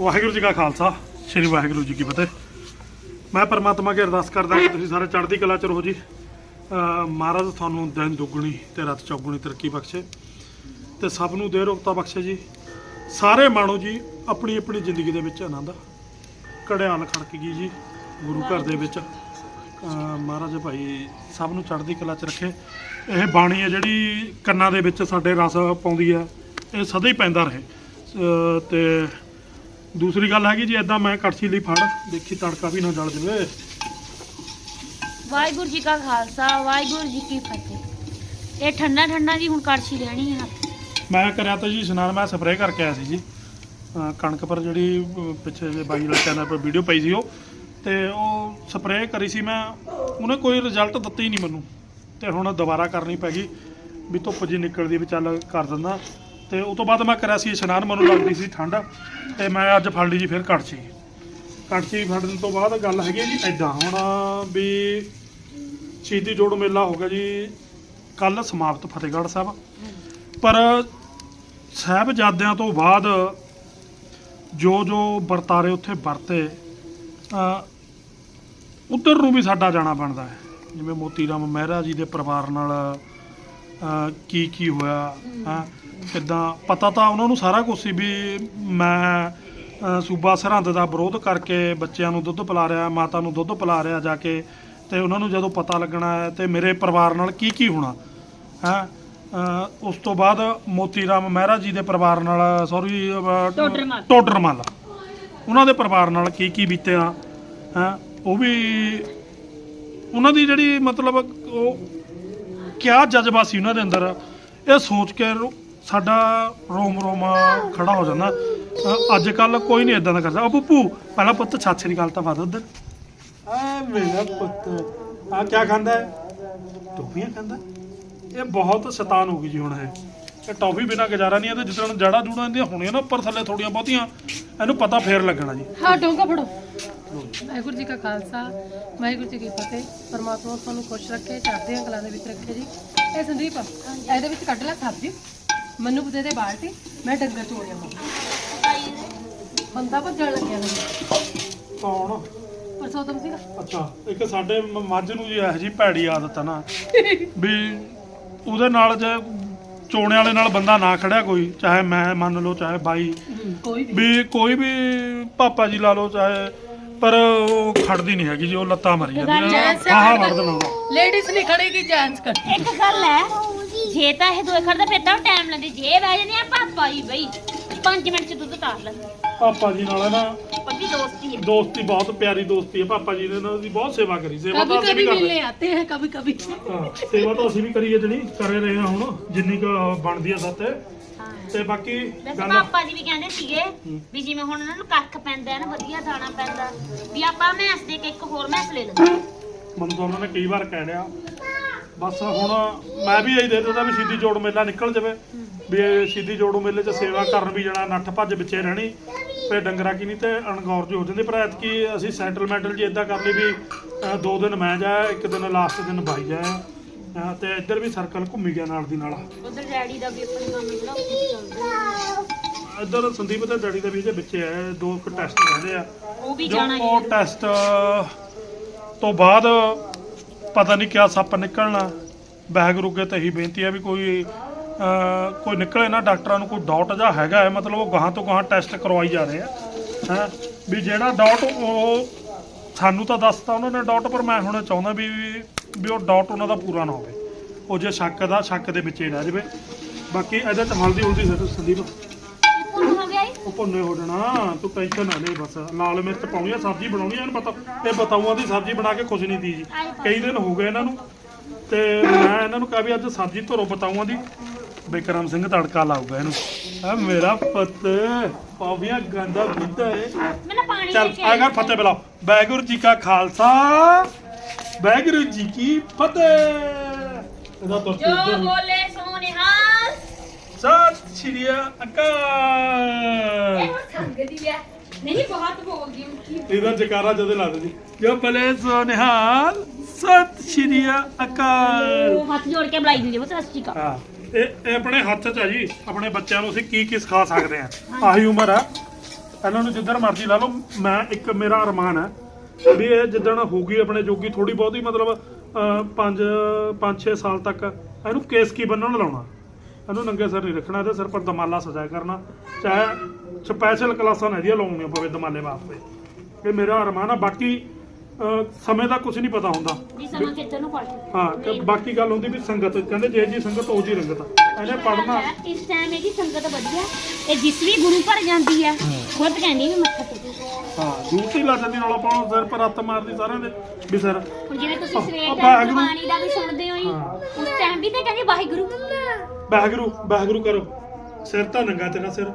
ਵਾਹਿਗੁਰੂ ਜੀ ਕਾ ਖਾਲਸਾ, ਸ੍ਰੀ ਵਾਹਿਗੁਰੂ ਜੀ ਕੀ ਫਤਿਹ। ਮੈਂ ਪਰਮਾਤਮਾ ਅੱਗੇ ਅਰਦਾਸ ਕਰਦਾ ਕਿ ਤੁਸੀਂ ਸਾਰੇ ਚੜ੍ਹਦੀ ਕਲਾ ਚ ਰਹੋ ਜੀ। ਮਹਾਰਾਜ ਤੁਹਾਨੂੰ ਦਿਨ ਦੁੱਗਣੀ ਤੇ ਰਾਤ ਚੌਗੁਣੀ ਤਰੱਕੀ ਬਖਸ਼ੇ ਤੇ ਸਭ ਨੂੰ ਦੇ ਰੋਗਤਾ ਬਖਸ਼ੇ ਜੀ। ਸਾਰੇ ਮਾਣੋ ਜੀ, ਆਪਣੀ ਆਪਣੀ ਜ਼ਿੰਦਗੀ ਦੇ ਵਿੱਚ ਆਨੰਦ ਘੜਿਆਲ ਖੜਕ ਗਈ ਜੀ, ਗੁਰੂ ਘਰ ਦੇ ਵਿੱਚ। ਮਹਾਰਾਜ ਭਾਈ ਸਭ ਨੂੰ ਚੜ੍ਹਦੀ ਕਲਾ ਚ ਰੱਖੇ। ਇਹ ਬਾਣੀ ਹੈ ਜਿਹੜੀ ਕੰਨਾਂ ਦੇ ਵਿੱਚ ਸਾਡੇ ਰਸ ਪਾਉਂਦੀ ਹੈ, ਇਹ ਸਦਾ ਹੀ ਪੈਂਦਾ ਰਹੇ। ਅਹ ਤੇ ਦੂਸਰੀ ਗੱਲ ਹੈਗੀ ਜੀ ਐਦਾਂ ਮੈਂ ਕੜਛੀ ਲਈ ਫੜ ਦੇਖੀ ਤੜਕਾ ਵੀ ਨਾ ਜਲ ਜਾਵੇ। ਵਾਹਿਗੁਰੂ ਜੀ ਕਾ ਖਾਲਸਾ ਵਾਹਿਗੁਰੂ ਜੀ ਕੀ ਫਤਿਹ। ਇਹ ਠੰਡਾ ਠੰਡਾ ਜੀ ਹੁਣ ਕੜਛੀ ਲੈਣੀ ਹੈ ਮੈਂ ਕਰਿਆ ਤਾਂ ਜੀ ਇਸ਼ਨਾਨ ਮੈਂ ਸਪਰੇਅ ਕਰਕੇ ਆਇਆ ਸੀ ਜੀ। ਅਹ ਕਣਕ ਪਰ ਜਿਹੜੀ ਅਹ ਪਿੱਛੇ ਜੇ ਬਾਈ ਵਾਲੇ ਚੈਨਲ 'ਤੇ ਵੀਡੀਓ ਪਈ ਸੀ ਉਹ। ਤੇ ਉਹ ਸਪਰੇਅ ਕਰੀ ਸੀ ਮੈਂ ਉਹਨੇ ਕੋਈ ਰਿਜ਼ਲਟ ਦਿੱਤਾ ਹੀ ਨਹੀਂ ਮੈਨੂੰ। ਤੇ ਹੁਣ ਦੁਬਾਰਾ ਕਰਨੀ ਪੈ ਗਈ ਵੀ ਧੁੱਪ ਜੀ ਨਿਕਲਦੀ ਵੀ ਚੱਲ ਕਰ ਦਿੰਦਾ। ਤੇ ਉਸ ਤੋਂ ਬਾਅਦ ਮੈਂ ਕਰਿਆ ਸੀ ਇਸ਼ਨਾਨ, ਮੈਨੂੰ ਲੱਗਦੀ ਸੀ ਠੰਡ, ਤੇ ਮੈਂ ਅੱਜ ਫੜ ਲਈ ਜੀ ਫਿਰ ਕੜਛੀ। ਕੜਛੀ ਫੜਨ ਤੋਂ ਬਾਅਦ ਗੱਲ ਹੈਗੀ ਹੈ ਜੀ ਐਦਾਂ ਹੁਣ ਵੀ ਸ਼ਹੀਦੀ ਜੋੜ ਮੇਲਾ ਹੋ ਗਿਆ ਜੀ ਕੱਲ ਸਮਾਪਤ ਫਤਿਹਗੜ੍ਹ ਸਾਹਿਬ। ਪਰ ਸਾਹਿਬਜ਼ਾਦਿਆਂ ਤੋਂ ਬਾਅਦ ਜੋ ਜੋ ਵਰਤਾਰੇ ਉੱਥੇ ਵਰਤੇ ਉਧਰ ਨੂੰ ਵੀ ਸਾਡਾ ਜਾਣਾ ਬਣਦਾ ਹੈ। ਜਿਵੇਂ ਮੋਤੀ ਰਾਮ ਮਹਿਰਾ ਜੀ ਦੇ ਪਰਿਵਾਰ ਨਾਲ ਅਹ, ਕੀ ਕੀ ਹੋਇਆ ਹਾਂ। ਕਿੱਦਾਂ? ਪਤਾ ਤਾਂ ਉਹਨਾਂ ਨੂੰ ਸਾਰਾ ਕੁਝ ਸੀ ਵੀ ਮੈਂ ਅਹ, ਸੂਬਾ ਸਰਹੰਦ ਦਾ ਵਿਰੋਧ ਕਰਕੇ ਬੱਚਿਆਂ ਨੂੰ ਦੁੱਧ ਪਿਲਾ ਰਿਹਾ ਮਾਤਾ ਨੂੰ ਦੁੱਧ ਪਿਲਾ ਰਿਹਾ ਜਾ ਕੇ ਤੇ ਉਹਨਾਂ ਨੂੰ ਜਦੋਂ ਪਤਾ ਲੱਗਣਾ ਹੈ ਤੇ ਮੇਰੇ ਪਰਿਵਾਰ ਨਾਲ ਕੀ ਕੀ ਹੋਣਾ ਹੈ? ਉਸ ਤੋਂ ਬਾਅਦ ਮੋਤੀ ਰਾਮ ਮਹਿਰਾ ਜੀ ਦੇ ਪਰਿਵਾਰ ਨਾਲ ਸੌਰੀ ਟੋਡਰਮਲ। ਟੋਡਰਮਲ। ਉਹਨਾਂ ਦੇ ਪਰਿਵਾਰ ਨਾਲ ਕੀ ਕੀ ਬੀਤਿਆ ਹੈ? ਉਹ ਵੀ ਉਹਨਾਂ ਦੀ ਜਿਹੜੀ ਮਤਲਬ ਉਹ ਕਿਆ ਜਜ਼ਬਾ ਸੀ ਉਹਨਾਂ ਦੇ ਅੰਦਰ? ਇਹ ਸੋਚ ਕੇ ਰੋ- ਸਾਡਾ ਰੋਮ ਰੋਮ ਖੜਾ ਹੋ ਜਾਂਦਾ। ਅੱਜ ਕੱਲ ਕੋਈ ਨਹੀਂ ਇਦਾਂ ਦਾ ਕਰਦਾ। ਆ ਪੁੱਪੂ ਪਹਿਲਾਂ ਪੁੱਤ ਛੱਤ ਸ੍ਰੀ ਗੱਲ ਤਾਂ ਵਾਦ ਉਧਰ। ਆ ਮੇਰਾ ਪੁੱਤ ਆ ਕਿਆ ਖਾਂਦਾ ਹੈ? ਟੋਪੀਆਂ ਖਾਂਦਾ? ਇਹ ਬਹੁਤ ਸ਼ੈਤਾਨ ਹੋ ਗਈ ਜੀ ਹੁਣ ਇਹ। ਇਹ ਟੌਫੀ ਬਿਨਾ ਗੁਜ਼ਾਰਾ ਨਹੀਂ ਤੇ ਜਿਸ ਤਰ੍ਹਾਂ ਜੜਾ ਜੂੜਾਂ ਇਹਦੀਆਂ ਹੋਣੀਆਂ ਨਾ ਉੱਪਰ ਥੱਲੇ ਥੋੜੀਆਂ ਬਹੁਤੀਆਂ ਇਹਨੂੰ ਪਤਾ ਫੇਰ ਲੱਗਣਾ ਜੀ। ਹਾਂ ਡੋਂਗਾ ਫੜੋ। ਵਾਹਿਗੁਰੂ ਜੀ ਕਾ ਖਾਲਸਾ ਵਾਹਿਗੁਰੂ ਜੀ ਕੀ ਫਤਿਹ। ਪਰਮਾਤਮਾ ਤੁਹਾਨੂੰ ਖੁਸ਼ ਰੱਖੇ ਚੜ੍ਹਦੀਆਂ ਕਲਾਂ ਦੇ ਵਿੱਚ ਰੱਖੇ ਜੀ। ਇਹ ਸੰਦੀਪ ਇਹਦੇ ਵਿੱਚ ਕੱਢ ਲੈ ਸਬਜ਼ੀ। ਮੈਨੂੰ ਦੇ ਦੇ ਬਾਲਟੀ ਮੈਂ ਡੰਗਰ ਚੋਣਿਆ ਬੰਦਾ ਭੱਜਣ ਲੱਗਿਆ ਮੈਨੂੰ ਕੌਣ? ਪਰਸੋਤਮ ਸੀਗਾ। ਅੱਛਾ ਇੱਕ ਸਾਡੇ ਮੱਝ ਨੂੰ ਜੀ ਇਹੋ ਜੀ ਭੈੜੀ ਆਦਤ ਆ ਨਾ ਵੀ ਉਹਦੇ ਨਾਲ ਜੇ ਚੋਣੇ ਵਾਲੇ ਨਾਲ ਬੰਦਾ ਨਾ ਖੜਿਆ ਕੋਈ ਚਾਹੇ ਮੈਂ ਮੰਨ ਲਓ ਚਾਹੇ ਬਾਈ। ਕੋਈ ਵੀ। ਵੀ ਕੋਈ ਵੀ ਪਾਪਾ ਜੀ ਲਾ ਲਓ ਚਾਹੇ ਪਰ ਉਹ ਖੜਦੀ ਨਹੀਂ ਹੈਗੀ ਜੀ ਉਹ ਲੱਤਾਂ ਮਰੀ ਜਾਂਦੀਆਂ ਜੈਂਟਸ ਹਾਂ ਹਾਂ ਵੜ ਦੇਣਾ ਲੇਡੀਜ਼ ਨਹੀਂ ਖੜੇਗੀ ਜੈਂਟਸ ਕਰ ਇੱਕ ਗੱਲ ਹੈ ਜੇ ਤਾਂ ਇਹ ਦੋਏ ਖੜਦਾ ਫਿਰ ਤਾਂ ਟਾਈਮ ਲੈਂਦੇ। ਜੇ ਬਹਿ ਜਾਂਦੇ ਆ ਪਾਪਾ ਜੀ ਬਈ 5 ਮਿੰਟ ਚ ਦੁੱਧ ਤਾਰ ਲੈਂਦੇ। ਪਾਪਾ ਜੀ ਨਾਲ ਨਾ ਪੱਕੀ ਦੋਸਤੀ ਹੈ ਦੋਸਤੀ ਬਹੁਤ ਪਿਆਰੀ ਦੋਸਤੀ ਹੈ ਪਾਪਾ ਜੀ ਨੇ ਇਹਨਾਂ ਦੀ ਬਹੁਤ ਸੇਵਾ ਕਰੀ ਸੇਵਾ कभी ਤਾਂ ਅਸੀਂ ਵੀ कभी ਕਰਦੇ मिलने आते हैं कभी कभी ਹਾਂ ਸੇਵਾ ਤਾਂ ਅਸੀਂ ਵੀ ਕਰੀਏ ਜਣੀ ਕਰੇ ਰਹੇ ਹਾਂ ਹੁਣ ਜਿੰਨੀ ਕੁ ਬਣਦੀ ਆ ਸਾਤੇ ਹਾਂ ਤੇ ਬਾਕੀ ਵੈਸੇ ਗੱਲ ਪਾਪਾ ਜੀ ਵੀ ਕਹਿੰਦੇ ਸੀਗੇ ਵੀ ਜਿਵੇਂ ਹੁਣ ਉਹਨਾਂ ਨੂੰ ਕੱਖ ਪੈਂਦਾ ਹੈ ਨਾ ਵਧੀਆ ਦਾਣਾ ਪੈਂਦਾ ਵੀ ਆਪਾਂ ਮੈਸ ਦੇ ਕੇ ਇੱਕ ਹੋਰ ਮੈਸ ਲੈ ਲੈਂਦੇ ਮੈਨੂੰ ਤਾਂ ਉਹਨਾਂ ਨੇ ਕਈ ਵਾਰ ਕਹਿ ਲਿਆ ਬਸ ਹੁਣ ਮੈਂ ਵੀ ਇਹੀ ਦੇ ਦਿੰਦਾ ਵੀ ਸਿੱਧੀ ਜੋੜ ਮੇਲਾ ਨਿਕਲ ਜਾਵੇ ਵੀ ਇਹ ਸਿੱਧੀ ਜੋੜੂ ਮੇਲੇ 'ਚ ਸੇਵਾ ਕਰਨ ਵੀ ਜਾਣਾ ਨੱਠ ਭੱਜ ਵਿੱਚੇ ਰਹਿਣੀ ਤੇ ਡੰਗਰਾ ਕੀ ਨਹੀਂ ਤੇ ਅਣਗੌਰ ਜੀ ਹੋ ਜਾਂਦੇ ਪਰ ਐਤਕੀ ਅਸੀਂ ਸੈਂਟਰਲਮੈਂਟਲ ਜੀ ਇਦਾਂ ਕਰ ਲਈ ਵੀ ਦੋ ਦਿਨ ਮੈਂ ਜਾਇਆ ਇੱਕ ਦਿਨ ਲਾਸਟ ਦਿਨ ਬਾਈ ਜਾਇਆ ਅਹ, ਤੇ ਇੱਧਰ ਵੀ ਸਰਕਲ ਘੁੰਮੀ ਗਿਆ ਨਾਲ ਦੀ ਨਾਲ। ਉਧਰ ਡੈਡੀ ਦਾ ਵੀ ਆਪਣੀ ਕੰਮ ਜਿਹੜਾ ਉੱਥੇ ਚੱਲਦਾ ਇੱਧਰ ਸੰਦੀਪ ਤੇ ਡੈਡੀ ਦੇ ਵੀ ਇਹਦੇ ਵਿੱਚ ਹੈ ਦੋ ਕੁ ਟੈਸਟ ਰਹਿੰਦੇ ਆ। ਉਹ ਵੀ ਜੋ ਜਾਣਾ ਹੀ ਉਹ ਟੈਸਟ ਤੋਂ ਬਾਅਦ ਪਤਾ ਨਹੀਂ ਕਿਆ ਸੱਪ ਨਿਕਲਣਾ। ਵਾਹਿਗੁਰੂ ਅੱਗੇ ਤਾਂ ਇਹੀ ਬੇਨਤੀ ਹੈ ਵੀ ਕੋਈ ਕੋਈ ਨਿਕਲੇ ਨਾ ਡਾਕਟਰਾਂ ਨੂੰ ਕੋਈ ਡਾਊਟ ਜਾਂ ਹੈਗਾ ਹੈ ਮਤਲਬ ਉਹ ਗਾਹਾਂ ਤੋਂ ਗਾਹਾਂ ਟੈਸਟ ਕਰਵਾਈ ਜਾ ਰਹੇ ਆ ਹੈ? ਵੀ ਜਿਹੜਾ ਡਾਊਟ ਉਹ ਸਾਨੂੰ ਤਾਂ ਦੱਸਤਾ ਉਹਨਾਂ ਨੇ ਡਾਊਟ ਪਰ ਮੈਂ ਹੁਣ ਚਾਹੁੰਦਾ ਵੀ ਵੀ ਉਹ ਡਾਊਟ ਉਹਨਾਂ ਦਾ ਪੂਰਾ ਨਾ ਹੋਵੇ। ਉਹ ਜੇ ਸ਼ੱਕ ਦਾ ਸ਼ੱਕ ਦੇ ਵਿੱਚ ਹੀ ਰਹਿ ਜਾਵੇ। ਬਾਕੀ ਇਹਦੇ ਚ ਹਲਦੀ ਹੁਲਦੀ ਸਿੱਟ ਸੰਦੀਪ। ਉਹ ਭੁੰਨੇ ਹੋ ਜਾਣਾ ਤੂੰ ਟੈਨਸ਼ਨ ਨਾ ਲੈ ਬਸ। ਲਾਲ ਮਿਰਚ ਪਾਉਣੀ ਆ ਸਬਜ਼ੀ ਬਣਾਉਣੀ ਆ ਇਹਨੂੰ ਪਤਾ ਇਹ ਬਤਾਊਆਂ ਦੀ ਸਬਜ਼ੀ ਬਣਾ ਕੇ ਖੁਸ਼ ਨਹੀਂ ਦੀ ਜੀ। ਕਈ ਦਿਨ ਹੋ ਗਏ ਇਹਨਾਂ ਨੂੰ। ਤੇ ਮੈਂ ਇਹਨਾਂ ਨੂੰ ਕਿਹਾ ਵੀ ਅੱਜ ਸਬਜ਼ੀ ਧਰੋ ਬਤਾਊਆਂ ਦੀ। ਬਿਕਰਮ ਸਿੰਘ ਤੜਕਾ ਲਾਊਗਾ ਇਹਨੂੰ। ਆ ਮੇਰਾ ਪੁੱਤ ਪਾਵੀਆਂ ਗੰਦਾ ਬੁੱਧਾ ਏ। ਪਾਣੀ ਚੱਲ ਆ ਫਤਿਹ ਬੁਲਾਓ। ਵਾਹਿਗੁਰੂ ਜੀ ਕਾ ਖਾਲਸਾ ਵਾਹਿਗੁਰੂ ਜੀ ਕੀ ਫਤਿਹ। ਇਹਦਾ ਤੁਰ ਜੋ ਬੋਲੇ ਸੋਨਿਹਾਲ ਸਤਿ ਸ਼੍ਰੀ ਇਹ ਅਕਾਲ ਹੁਣ ਸੰਗਦੀ ਹੈ ਨਹੀਂ ਬਹੁਤ ਉੱਠੀ ਇਹਦਾ ਜਕਾਰਾ ਜਦੇ ਲਾ ਦੇ ਜੀ ਜੋ ਭਲੇ ਸੋ ਨਿਹਾਲ ਸਤਿ ਸ਼੍ਰੀ ਅਕਾਲ। ਹੱਥ ਜੋੜ ਕੇ ਬੁਲਾਈ ਦਿੰਦੀ ਉਹ ਸਤਿ ਸ਼੍ਰੀ ਅਕਾਲ। ਹਾਂ। ਇਹ ਇਹ ਆਪਣੇ ਹੱਥ 'ਚ ਆ ਜੀ, ਆਪਣੇ ਬੱਚਿਆਂ ਨੂੰ ਅਸੀਂ ਕੀ ਕੀ ਸਿਖਾ ਸਕਦੇ ਆ ਆਹੀ ਉਮਰ ਆ। ਇਹਨਾਂ ਨੂੰ ਜਿੱਧਰ ਮਰਜ਼ੀ ਲਾ ਲਓ, ਮੈਂ ਇੱਕ ਮੇਰਾ ਅਰਮਾਨ ਹੈ ਵੀ ਇਹ ਜਿੱਦਣ ਹੋਊਗੀ ਆਪਣੇ ਜੋਗੀ ਥੋੜੀ ਬਹੁਤੀ ਮਤਲਬ 5 5 6 ਸਾਲ ਤੱਕ ਇਹਨੂੰ ਕੇਸ ਕੀ ਬੰਨਣ ਲਾਉਣਾ? ਇਹਨੂੰ ਨੰਗੇ ਸਰ ਨਹੀਂ ਰੱਖਣਾ, ਇਹਦੇ ਸਿਰ ਪਰ ਦਮਾਲਾ ਸਜਾਇਆ ਕਰਨਾ। ਚਾਹੇ ਸਪੈਸ਼ਲ ਕਲਾਸਾਂ ਨੇ ਇਹਦੀਆਂ ਲਾਉਣੀਆਂ ਪਵੇ ਦਮਾਲੇ ਵਾਸਤੇ। ਇਹ ਮੇਰਾ ਅਰਮਾਨ ਆ। ਬਾਕੀ ਅਹ, ਸਮੇਂ ਦਾ ਕੁਝ ਨਹੀਂ ਪਤਾ ਹੁੰਦਾ। ਜੀ ਸਮਾਂ ਕਿੱਧਰ ਨੂੰ ਪੜ ਹਾਂ ਤੇ ਬਾਕੀ ਗੱਲ ਹੁੰਦੀ ਵੀ ਸੰਗਤ ਕਹਿੰਦੇ ਜੇ ਜੀ ਸੰਗਤ ਉਹ ਜੀ ਰੰਗਤ ਇਹਨੇ ਪੜਨਾ ਇਸ ਟਾਈਮ ਇਹਦੀ ਸੰਗਤ ਵਧੀਆ ਇਹ ਜਿਸ ਵੀ ਗੁਰੂ ਘਰ ਜਾਂਦੀ ਆ ਖੁਦ ਕਹਿੰਦੀ ਵੀ ਮੱਥਾ ਟੇਕੋ। ਹਾਂ ਦੂਸਰੀ ਲੱਜ ਦੀ ਰੌਲਾ ਪਾਉਣ ਸਿਰ ਪਰ ਹੱਥ ਮਾਰਦੀ ਸਾਰਿਆਂ ਦੇ। ਵੀ ਸਿਰ ਹੁਣ ਜਿਵੇਂ ਤੁਸੀਂ ਸਵੇਰ ਦਾ ਵਾਹਿਗੁਰੂ। ਬਾਣੀ ਦਾ ਵੀ ਸੁਣਦੇ ਹੋ ਜੀ ਹਾਂ। ਉਸ ਟਾਈਮ ਵੀ ਤੇ ਕਹਿੰਦੇ ਵਾਹਿਗੁਰੂ। ਵਾਹਿਗੁਰੂ ਵਾਹਿਗੁਰੂ ਕਰੋ। ਸਿਰ ਤਾਂ ਨੰਗਾ ਤੇਰਾ ਸਿਰ।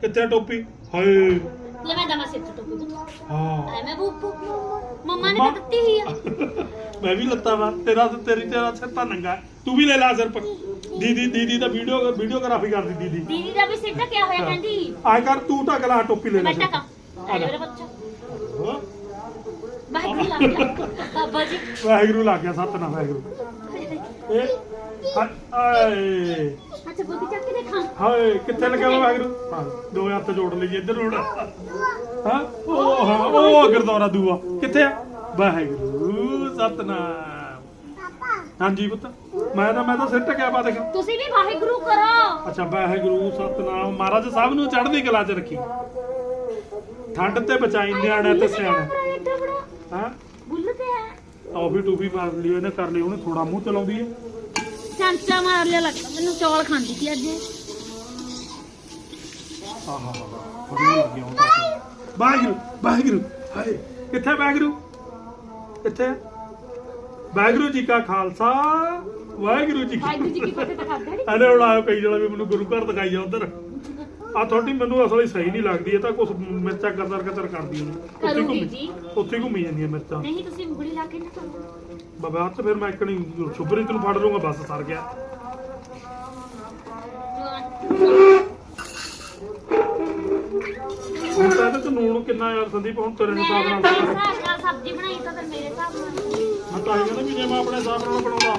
ਕਿੱਥੇ ਆ ਟੋਪੀ? ਹਾਏ। ਲੈ ਮੈਂ ਦਮਾ ਸਿਰ ਤੋਂ ਟੁੱਟ ਹਾਂ। ਐਵੇਂ ਬੂਪੂ ਮੰਮਾ ਨੇ ਮੰਮਾ। ਤਾਂ ਦਿੱਤੀ ਹੋਈ ਆ। ਮੈਂ ਵੀ ਲੱਤਾ ਵਾ ਤੇਰਾ ਤੇ ਤੇਰੀ ਤੇਰਾ ਸਿਰ ਤਾਂ ਨੰਗਾ। ਤੂੰ ਵੀ ਲੈ ਲਾ ਸਿਰ ਪਰ। ਦੀਦੀ ਦੀਦੀ ਦਾ ਵੀਡੀਓ ਵੀਡੀਓਗ੍ਰਾਫੀ ਕਰਦੀ ਦੀਦੀ। ਦੀਦੀ ਦਾ ਵੀ ਸਿਰ ਢੱਕਿਆ ਹੋਇਆ। ਕਹਿੰਦੀ। ਆਏ ਕਰ ਤੂੰ ਢੱਕ ਲਾ ਟੋਪੀ ਲੈ ਲੈ ਬੈਠਾ ਸਿਰ। ਆ ਜਾ। ਮੇਰਾ ਬੱਚਾ। ਹਾਂ। ਵਾਹਿਗੁਰੂ ਲੱਗ ਗਿਆ। ਬਾਬਾ ਜੀ ਵਾਹਿਗੁਰੂ ਲੱਗ ਗਿਆ ਸਤਨਾਮ ਵਾਹਿਗੁਰੂ। ਇਹ ਹਾਏ ਅੱਛਾ ਬੁੱਧੀ ਚੱਕ ਕੇ ਦੇਖਾਂ। ਹਾਏ ਕਿੱਥੇ ਲੱਗਿਆ ਵਾ ਵਾਹਿਗੁਰੂ? ਹਾਂ ਦੋ ਹੱਥ ਜੋੜ ਲਈਏ ਇੱਧਰ ਨੂੰ ਹਾਂ ਉਹ ਹਾਂ ਉਹ ਗੁਰਦੁਆਰਾ ਦੂਆ। ਕਿੱਥੇ ਆ? ਵਾਹਿਗੁਰੂ ਸਤਨਾਮ। ਹਾਂਜੀ ਪੁੱਤ ਮੈਂ ਤਾਂ ਮੈਂ ਤਾਂ ਸਿਰ ਟਕਿਆ ਪਾ ਦੇਖ। ਤੁਸੀਂ ਵੀ ਵਾਹਿਗੁਰੂ ਕਰੋ। ਅੱਛਾ ਵਾਹਿਗੁਰੂ ਸਤਨਾਮ। ਮਹਾਰਾਜ ਸਾਹਿਬ ਨੂੰ ਚੜ੍ਹਦੀ ਕਲਾ 'ਚ ਰੱਖੀ। ਠੰਡ ਤੇ ਬਚਾਈ ਨਿਆਣਾ ਤੇ ਸਿਆਣਾ ਹਾਂ। ਬੁੱਲ ਤੇ ਹੈ। ਟੌਫੀ ਟੂਫੀ ਮਾਰ ਲਈ ਉਹਨੇ ਕਰ ਲਈ ਉਹਨੇ ਥੋੜਾ ਮੂੰਹ ਚਲਾਉਂਦੀ ਹੈ। ਚਮਚਾ ਮਾਰ ਲਿਆ ਲੱਗਦਾ ਮੈਨੂੰ ਚੌਲ ਖਾਂਦੀ ਸੀ ਅੱਜ। ਆਹਾ ਲੱਗ ਵਾਹਿਗੁਰੂ ਵਾਹਿਗੁਰੂ ਹਾਏ। ਕਿੱਥੇ ਵਾਹਿਗੁਰੂ? ਕਿੱਥੇ ਵਾਹਿਗੁਰੂ ਜੀ ਕਾ ਖਾਲਸਾ ਵਾਹਿਗੁਰੂ ਜੀ ਕੀ ਵਾਹਿਗੁਰੂ ਜੀ ਕੀ ਫਤਿਹ। ਤਾਂ ਖਾਦਾ ਨਹੀਂ ਅਰੇ ਹੁਣ ਆਇਓ ਕਈ ਜਣਾ ਵੀ ਮੈਨੂੰ ਗੁਰੂ ਘਰ ਦਿਖਾਈ ਜਾ ਉਧਰ। ਆ ਤੁਹਾਡੀ ਮੈਨੂੰ ਅਸਲ ਸਹੀ ਨਹੀਂ ਲੱਗਦੀ ਇਹ ਤਾਂ ਕੁਝ ਮਿਰਚਾਂ ਕਦਰ ਕਦਰ ਕਰਦੀ ਉਹਨੂੰ। ਉੱਥੇ ਕਰੂਗੀ ਘੁੰਮੀ ਜੀ। ਉੱਥੇ ਘੁੰਮੀ ਜਾਂਦੀਆਂ ਮਿਰਚਾਂ। ਨਹੀਂ ਤੁਸੀਂ ਉਂਗਲੀ ਲਾ ਕੇ ਨਾ ਕਰੋ। ਬਾਬਾ ਹੱਥ ਫਿਰ ਮੈਂ ਇੱਕਣੀ ਸ਼ੁਭਰੀਤ ਨੂੰ ਫੜ ਲੂੰਗਾ ਬਸ ਸਰ ਗਿਆ। ਹੁਣ ਤਾਂ ਇਹਦੇ ਚ ਨੂਣ ਕਿੰਨਾ ਯਾਰ ਸੰਦੀਪ ਹੁਣ ਤੇਰੇ ਮੈਂ ਹਿਸਾਬ ਆਪਣੇ ਨਾਲ ਹਿਸਾਬ ਨਾਲ ਸਬਜ਼ੀ ਬਣਾਈ ਤਾਂ ਫਿਰ ਮੇਰੇ ਹਿਸਾਬ ਨਾਲ। ਮੈਂ ਤਾਂ ਇਹ ਕਹਿੰਦਾ ਵੀ ਜੇ ਮੈਂ ਆਪਣੇ ਹਿਸਾਬ ਨਾਲ ਬਣਾਉਂਦਾ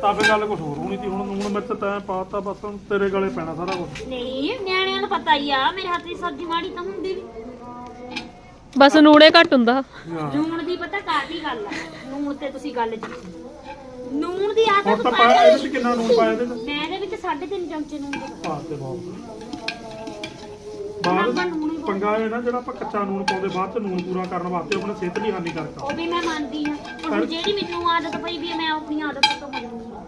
ਤਾਂ ਫਿਰ ਗੱਲ ਕੁਝ ਹੋਰ ਹੋਣੀ ਸੀ ਹੁਣ ਨੂਣ ਮਿਰਚ ਤੈਂ ਪਾਤਾ ਬਸ ਹੁਣ ਤੇਰੇ ਗਲੇ ਪੈਣਾ ਸਾਰਾ ਕੁਝ ਨਹੀਂ ਨਿਆਣਿਆਂ ਨੂੰ ਪਤਾ ਹੀ ਆ ਮੇਰੇ ਹੱਥ ਦੀ ਸਬਜ਼ੀ ਮਾੜੀ ਤਾਂ ਹੁੰਦੀ ਨਹੀਂ ਬਸ ਨੂਣੇ ਘੱਟ ਹੁੰਦਾ। ਨੂਣ ਦੀ ਪਤਾ ਕਾਹਦੀ ਗੱਲ ਆ? ਨੂਣ ਤੇ ਤੁਸੀਂ ਗੱਲ ਜੀ ਨੂਣ ਦੀ ਹੁਣ ਆਦਤ ਤਾਂ ਪਾ ਪਾਇਆ ਇਹਦੇ ਚ ਕਿੰਨਾ ਨੂਣ ਪਾਇਆ ਇਹਦੇ ਚ ਮੈਂ ਇਹਦੇ ਵਿੱਚ 3.5 ਚਮਚੇ ਨੂਣ ਦੇ ਪਾ ਤੇ ਬਹੁਤ। ਬਾਅਦ ਚ ਪੰਗਾ ਇਹ ਨਾ ਜਿਹੜਾ ਆਪਾਂ ਕੱਚਾ ਨੂਣ ਪਾਉਂਦੇ ਬਾਅਦ ਚ ਨੂਣ ਪੂਰਾ ਕਰਨ ਵਾਸਤੇ ਆਪਣੇ ਸਿਹਤ ਲਈ ਹਾਨੀਕਾਰਕ ਆ। ਉਹ ਵੀ ਮੈਂ ਮੰਨਦੀ ਹਾਂ। ਹੁਣ ਜਿਹੜੀ ਮੈਨੂੰ ਆਦਤ ਪਈ ਵੀ ਹੈ, ਮੈਂ ਆਪਣੀ ਆਦਤ ਤੋਂ ਮਜਬੂਰ ਹਾਂ।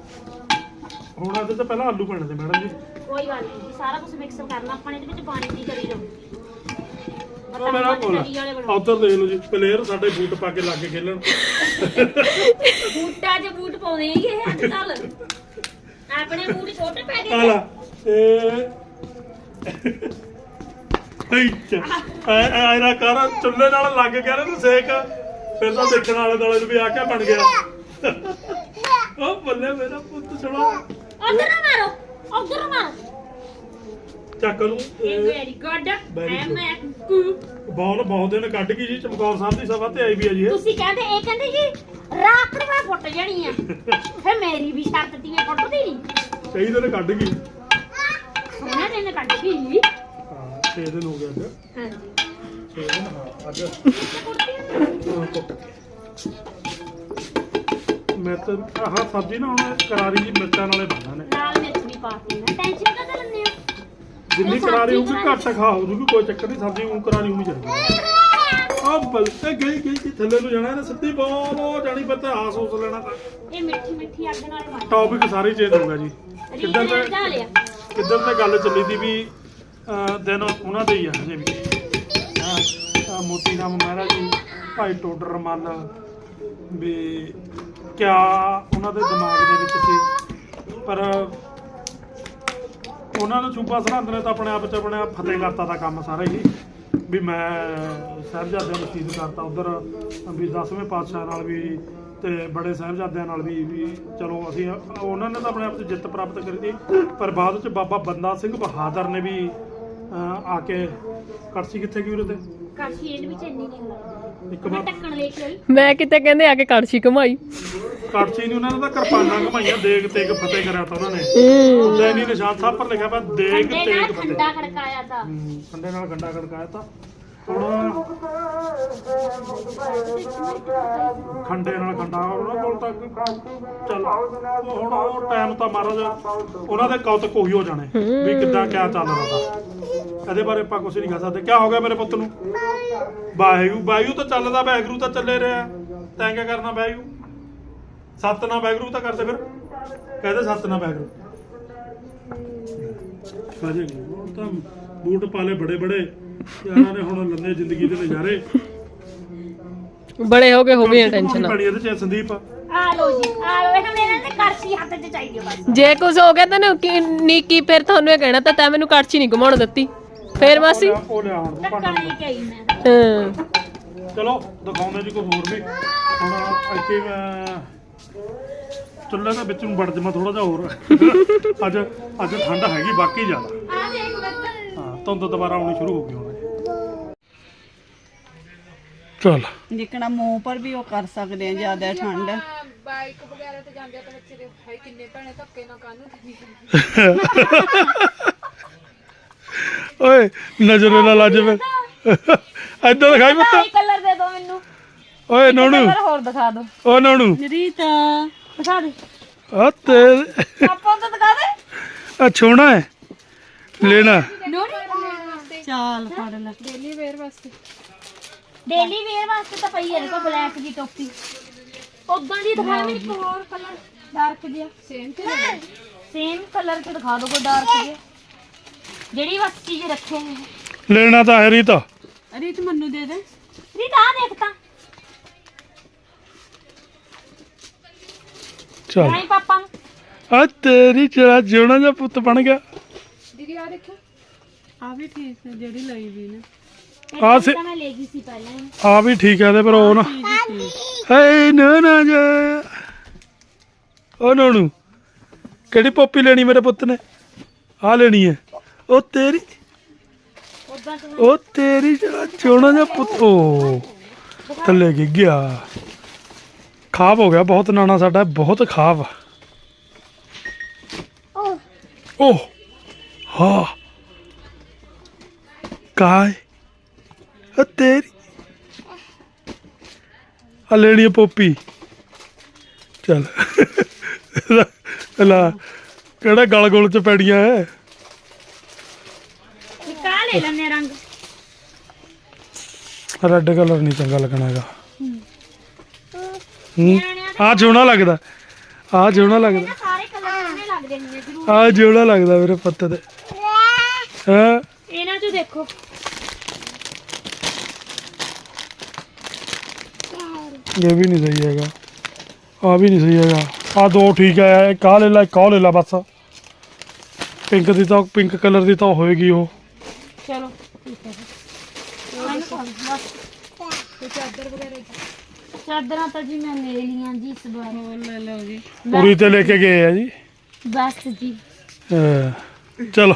ਹੁਣ ਇਹਦੇ ਚ ਪਹਿਲਾਂ ਆਲੂ ਪੈਣੇ ਤੇ ਮੈਡਮ ਜੀ। ਕੋਈ ਗੱਲ ਨਹੀਂ ਸਾਰਾ ਕੁਝ ਮਿਕਸ ਕਰਨਾ ਆਪਾਂ ਨੇ ਇਹਦੇ ਵਿੱਚ ਪਾਣੀ ਦੀ ਕਰੀ ਜਾਓ। ਉਹ ਮੇਰਾ ਕੋਲ ਉਧਰ ਦੇਖ ਲਓ ਜੀ ਪਲੇਅਰ ਸਾਡੇ ਬੂਟ ਪਾ ਕੇ ਲੱਗ ਕੇ ਖੇਲਣ। ਬੂਟਾਂ 'ਚ ਬੂਟ ਪਾਉਂਦੇ ਹੈਗੇ ਇਹ ਅੱਜ ਕੱਲ ਆਪਣੇ ਬੂਟ ਛੋਟੇ ਪੈ ਆ ਗਏ ਲਾ ਇਹ ਆਇਰਾ ਕਰ ਚੁੱਲ੍ਹੇ ਨਾਲ ਲੱਗ ਗਿਆ ਨਾ ਤੂੰ ਸੇਕ। ਫਿਰ ਤਾਂ ਦੇਖਣ ਵਾਲੇ ਦੁਆਲੇ ਨੂੰ ਵੀ ਆ ਕੇ ਬਣ ਗਿਆ। ਉਹ ਬੱਲੇ ਮੇਰਾ ਪੁੱਤ ਛੜਾ ਉਧਰ ਮਾਰੋ ਉਧਰ ਮਾਰੋ। ਚੱਕ ਇਹ ਵੈਰੀ ਗੁੱਡ. ਐ ਬਾਲ ਬਹੁਤ ਦਿਨ ਕੱਢ ਗਈ ਜੀ ਚਮਕੌਰ ਸਾਹਿਬ ਦੀ ਸਭਾ ਤੇ ਆਈ ਵੀ ਆ ਜੀ ਤੁਸੀਂ ਕਹਿੰਦੇ ਇਹ ਕਹਿੰਦੇ ਜੀ ਰਾਖੜ ਮੈਂ ਫੁੱਟ ਜਾਣੀ ਆ। ਫਿਰ ਮੇਰੀ ਵੀ ਸ਼ਰਤ ਤੀ ਮੈਂ ਫੁੱਟਦੀ ਨਹੀਂ ਕਈ ਦਿਨ ਕੱਢ ਗਈ। ਉਹਨਾਂ ਨੇ ਕੱਢ ਗਈ। 6 ਦਿਨ ਹੋ ਗਏ ਅੱਜ। ਹਾਂਜੀ। 6 ਦਿਨ ਹਾਂ ਅੱਜ। ਕੁੜਤੀ ਹਾਂ, ਕੁੱਟ ਕੇ। ਮੈਂ ਤਾਂ ਆਹ ਸਬਜ਼ੀ ਨਾ ਹੁਣ ਕਰਾਰੀ ਜੀ ਮਿਰਚਾਂ ਨਾਲੇ ਬਣਨਾ ਨੇ। ਨਾਲ ਮਿਰਚ ਵੀ ਪਾਤੀ ਨਾ ਟੈਨਸ਼ਨ ਕਾ ਲੈਂਦੇ ਹੋ? ਜਿੰਨੀ ਕਰਾਰੀ ਹੋਊਗੀ ਘੱਟ ਖਾ ਹੋ ਜੂਗੀ ਕੋਈ ਚੱਕਰ ਨਹੀਂ ਸਬਜ਼ੀ ਉਹ ਕਰਾਰੀ ਹੋਣੀ ਚਾਹੀਦੀ ਆ ਬਲਤੇ ਗਈ ਗਈ ਕਿ ਥੱਲੇ ਨੂੰ ਜਾਣਾ ਇਹਨੇ ਸਿੱਧੀ ਬੋਲ ਉਹ ਜਾਣੀ ਪਤਾ ਆਸ ਉਸ ਲੈਣਾ ਤਾਂ। ਇਹ ਮਿੱਠੀ ਮਿੱਠੀ ਅੱਗ ਨਾਲ ਬਣ ਟੌਪਿਕ ਸਾਰੀ ਚੇਂਜ ਹੋ ਗਿਆ ਜੀ। ਕਿੱਧਰ ਰੀਤ ਨੇ ਤੇ ਜਾ ਲਿਆ ਕਿੱਧਰ ਤੇ ਗੱਲ ਚੱਲੀ ਦੀ ਵੀ ਦਿਨ ਉਹਨਾਂ ਦੇ ਹੀ ਆ ਹਜੇ ਵੀ। ਹਾਂ ਮੋਤੀ ਰਾਮ ਮਹਾਰਾਜ ਜੀ, ਭਾਈ ਟੋਡਰ ਮੱਲ, ਵੀ ਕਿਆ ਉਹਨਾਂ ਦੇ ਦਿਮਾਗ ਦੇ ਵਿੱਚ ਸੀ। ਪਰ ਉਹਨਾਂ ਨੂੰ ਸੂਬਾ ਸਰਹੰਦ ਨੇ ਤਾਂ ਆਪਣੇ ਆਪ ਚ ਆਪਣੇ ਆਪ ਫਤਿਹ ਕਰਤਾ ਦਾ ਕੰਮ ਸਾਰਾ ਹੀ। ਵੀ ਮੈਂ ਸਾਹਿਬਜ਼ਾਦਿਆਂ ਨੂੰ ਸ਼ਹੀਦ ਕਰਤਾ ਉਧਰ, ਵੀ 10ਵੇਂ ਪਾਤਸ਼ਾਹ ਨਾਲ ਵੀ ਤੇ ਬੜੇ ਸਾਹਿਬਜ਼ਾਦਿਆਂ ਨਾਲ ਵੀ ਵੀ ਚਲੋ ਅਸੀਂ, ਉਹਨਾਂ ਨੇ ਤਾਂ ਆਪਣੇ ਆਪ 'ਚ ਜਿੱਤ ਪ੍ਰਾਪਤ ਕਰੀ ਸੀ ਪਰ ਬਾਅਦ 'ਚ ਬਾਬਾ ਬੰਦਾ ਸਿੰਘ ਬਹਾਦਰ ਨੇ ਵੀ ਆ ਕੇ ਕੜਛੀ ਕਿੱਥੇ ਗਈ ਉਹਦੇ ਤੇ? ਕਾਸ਼ੀ ਇਹਦੇ ਵਿੱਚ ਇੰਨੀ ਨਹੀਂ ਇੱਕ ਮੈਂ ਵਾਰ। ਢੱਕਣ ਲੈ ਕੇ ਆਈ ਮੈਂ ਕਿਤੇ ਕਹਿੰਦੇ ਆ ਕੇ ਕੜਛੀ ਕਮਾਈ ਕੜਛੀ ਨਹੀਂ ਉਹਨਾਂ ਨੇ ਤਾਂ ਕਿਰਪਾਨਾਂ ਘਮਾਈਆਂ ਦੇਗ ਤੇਗ ਫਤਿਹ ਕਰਿਆ ਤਾਂ ਉਹਨਾਂ ਨੇ। ਉੱਦਾਂ ਨਹੀਂ ਨਿਸ਼ਾਨ ਸਾਹਿਬ ਪਰ ਲਿਖਿਆ ਪਿਆ ਦੇਗ ਠੰਡੇ ਨਾਲ ਤੇਗ ਫਤਿਹ। ਠੰਡਾ ਖੜਕਾਇਆ ਤਾਂ। ਹੂੰ, ਕੰਡੇ ਨਾਲ ਗੰਡਾ ਖੜਕਾਇਆ ਤਾਂ। ਹੁਣ ਖੰਡੇ ਨਾਲ ਖੰਡਾ ਉਹਨਾਂ ਕੋਲ ਤੱਕ ਚੱਲ ਉਹ ਹੁਣ ਉਹ ਟਾਈਮ ਤਾਂ ਮਹਾਰਾਜ ਉਹਨਾਂ ਦੇ ਕੌਤਕ ਉਹੀ ਹੋ ਜਾਣੇ ਵੀ ਕਿੱਦਾਂ ਕਿਆ ਚੱਲ ਰਿਹਾ ਤਾਂ। ਇਹਦੇ ਬਾਰੇ ਆਪਾਂ ਕੁਝ ਨਹੀਂ ਕਹਿ ਸਕਦੇ। ਕਿਆ ਹੋ ਗਿਆ ਮੇਰੇ ਪੁੱਤ ਨੂੰ? ਵਾਹਿਗੁਰੂ ਵਾਹਿਗੁਰੂ ਤਾਂ ਚੱਲਦਾ ਵਾਹਿਗੁਰੂ ਤਾਂ ਚੱਲੇ ਰਿਹਾ। ਤੈਂ ਕਿਆ ਕਰਨਾ ਵਾਹਿਗੁਰੂ? ਸੱਤ ਨਾ ਵਾਹਿਗੁਰੂ ਤਾਂ ਕਰਦੇ ਫਿਰ। ਕਹਿੰਦੇ ਸੱਤ ਨਾ ਵਾਹਿਗੁਰੂ ਉਹ ਤਾਂ ਬੂਟ ਪਾਲੇ ਬੜੇ ਬੜੇ। ਯਾਰਾਂ ਨੇ ਹੁਣ ਲੰਨੇ ਜ਼ਿੰਦਗੀ ਦੇ ਨਜ਼ਾਰੇ। ਬੜੇ ਹੋ ਗਏ ਹੋ ਗਏ ਟੈਨਸ਼ਨ। ਪੜੀ ਇਹਦੇ ਚ ਸੰਦੀਪ? ਆ ਲੋ ਜੀ ਆ ਲੋ ਇਹ ਮੇਰੇ ਤੇ ਕਰਸੀ ਹੱਥ 'ਚ ਚਾਹੀਦੀ ਬਸ। ਜੇ ਕੁਝ ਹੋ ਗਿਆ ਤੈਨੂੰ ਕੀ ਨੀਕੀ ਫਿਰ ਤੁਹਾਨੂੰ ਇਹ ਕਹਿਣਾ ਤਾਂ ਤੈਂ ਮੈਨੂੰ ਕੜਛੀ ਨਹੀਂ ਘੁਮਾਉਣ ਦਿੱਤੀ। ਫੇਰ ਮਾਸੀ? ਉਹ ਲਿਆ ਹੁਣ ਟੱਕਣ ਨਹੀਂ ਗਈ ਮੈਂ। ਹਾਂ। ਚਲੋ ਦਿਖਾਉਂਦੇ ਜੀ ਕੋਈ ਹੋਰ ਵੀ। ਹੁਣ ਇੱਥੇ ਮੈਂ ਚੁੱਲ੍ਹੇ ਦੇ ਵਿੱਚ ਨੂੰ ਵੜ ਜਾਵਾਂ ਥੋੜਾ ਜਿਹਾ ਹੋਰ। ਅੱਜ ਅੱਜ ਠੰਡ ਹੈਗੀ ਬਾਕੀ ਜ਼ਿਆਦਾ। ਆ ਦੇਖ ਬੱਤ ਹਾਂ ਧੁੰਦ ਦੁਬਾਰਾ ਆਉਣੀ ਸ਼ੁਰੂ ਹੋ ਗਈ ਹੁਣ। ਚੱਲ। ਜਿਕਣਾ ਮੂੰਹ ਪਰ ਵੀ ਉਹ ਕਰ ਸਕਦੇ ਆ ਜ਼ਿਆਦਾ ਠੰਡ। ਹੈ ਓਏ ਨਜ਼ਰ ਨਾ ਲੱਜ ਵੇ ਇੱਧਰ ਦਿਖਾਈ ਪੁੱਤ। ਆਈ ਕਲਰ ਦੇ ਦੋ ਮੈਨੂੰ। ਓਏ ਨੋਣੂ ਕਲਰ ਹੋਰ ਦਿਖਾ ਦੋ। ਓ ਨੋਣੂ ਰੀਤਾ। ਦਿਖਾ ਦੇ। ਆ ਤੇ ਪਾਪਾ ਨੂੰ ਤਾਂ ਦਿਖਾ ਦੇ। ਆ ਛੋਣਾ ਹੈ। ਲੈਣਾ। ਚਾਲ ਫੜ ਲੈ। ਡੇਲੀ ਵੇਅਰ ਵਾਸਤੇ। ਤਾਂ ਪਈ ਹੈ ਦੇਖੋ ਬਲੈਕ ਦੀ ਟੋਪੀ। ਉਦਾਂ ਦੀ ਦਿਖਾ ਮੈਨੂੰ ਇੱਕ ਹੋਰ ਕਲਰ ਡਾਰਕ ਜਿਹਾ। ਸੇਮ ਕਲਰ ਸੇਮ ਕਲਰ ਚ ਦਿਖਾ ਦੋ ਕੋਈ ਡਾਰਕ ਜਿਹਾ। ਜਿਹੜੀ ਬਸ ਚੀਜ਼ ਰੱਖੇ ਨੇ। ਲੈਣਾ ਤਾਂ ਹੈ ਰੀਤਾ। ਰੀਤ ਮੈਨੂੰ ਦੇ ਦੇ। ਰੀਤ ਆ ਦੇਖ ਤਾਂ। ਚੱਲ। ਨਹੀਂ ਪਾਪਾ ਨੂੰ। ਆ ਤੇਰੀ ਜਿਹੜਾ ਜਿਉਣਾ ਜਿਹਾ ਪੁੱਤ ਬਣ ਗਿਆ। ਆ ਵੀ ਠੀਕ ਹੈ ਜਿਹੜੀ ਲਈ ਵੀ ਨੇ। ਆ ਆ ਸੇ- ਤਾਂ ਮੈਂ ਲੈ ਗਈ ਸੀ ਪਹਿਲਾਂ ਹੀ। ਆ ਵੀ ਠੀਕ ਹੈ ਤੇ ਪਰ ਉਹ ਨਾ। ਹੇ। ਨਾ ਨਾ ਜਾ ਉਹ ਨੋਣੂ ਕਿਹੜੀ ਪੋਪੀ ਲੈਣੀ ਮੇਰੇ ਪੁੱਤ ਨੇ? ਆ ਲੈਣੀ ਹੈ। ਉਹ ਤੇਰੀ ਉਹ ਤੇਰੀ ਜਿਹੜਾ ਚੋਣਾ ਜਿਹਾ ਪੁੱਤ ਉਹ ਥੱਲੇ ਗਿਰ ਗਿਆ। ਖਾਬ ਹੋ ਗਿਆ, ਬਹੁਤ ਨਾਣਾ ਸਾਡਾ, ਬਹੁਤ ਖਾਬ। ਉਹ ਓਹ ਹਾਂ। ਕਾਇ ਉਹ ਤੇਰੀ। ਆ ਲੈਣੀ ਆ ਪੋਪੀ। ਚੱਲ। ਲਾ ਕਿਹੜਾ ਗਲ ਗੁਲ ਚ ਪੈੜੀਆਂ ਐ? ਲੈ ਲੈਣੇ ਆ ਰੰਗ। ਰੈੱਡ ਕਲਰ ਨਹੀਂ ਚੰਗਾ ਲੱਗਣਾ ਹੈਗਾ। ਆ ਜਿਉਣਾ ਲੱਗਦਾ। ਆ ਜਿਉਣਾ ਲੱਗਦਾ। ਸਾਰੇ ਕਲਰ ਸੋਹਣੇ ਲੱਗਦੇ ਨੇ ਜ਼ਰੂਰ। ਆ ਜਿਉਣਾ ਲੱਗਦਾ ਮੇਰੇ ਪੁੱਤ ਤੇ। ਹਾਂ? ਇਹਨਾਂ ਚ ਦੇਖੋ। ਇਹ ਵੀ ਨਹੀਂ ਸਹੀ ਹੈਗਾ। ਆ ਵੀ ਨਹੀਂ ਸਹੀ ਹੈਗਾ। ਆ ਦੋ ਠੀਕ ਹੈ। ਇੱਕ ਆਹ ਲੈ ਲਾ ਇੱਕ ਆਹ ਲੈ ਲਾ ਬਸ। ਪਿੰਕ ਦੀ ਤਾਂ ਪਿੰਕ ਕਲਰ ਦੀ ਤਾਂ ਹੋਏਗੀ ਉਹ। ਤੇ ਚਾਦਰ ਵਗੈਰਾ ਚਾਦਰਾਂ ਤਾਂ ਜੀ ਮੈਂ ਲੈ ਲੀਆਂ ਜੀ ਇਸ ਵਾਰ। ਹੋਰ ਲੈ ਲਓ ਜੀ। ਪੂਰੀ ਤੇ ਲੈ ਕੇ ਗਏ ਆ ਜੀ? ਬਸ ਜੀ। ਹਾਂ, ਚਲੋ।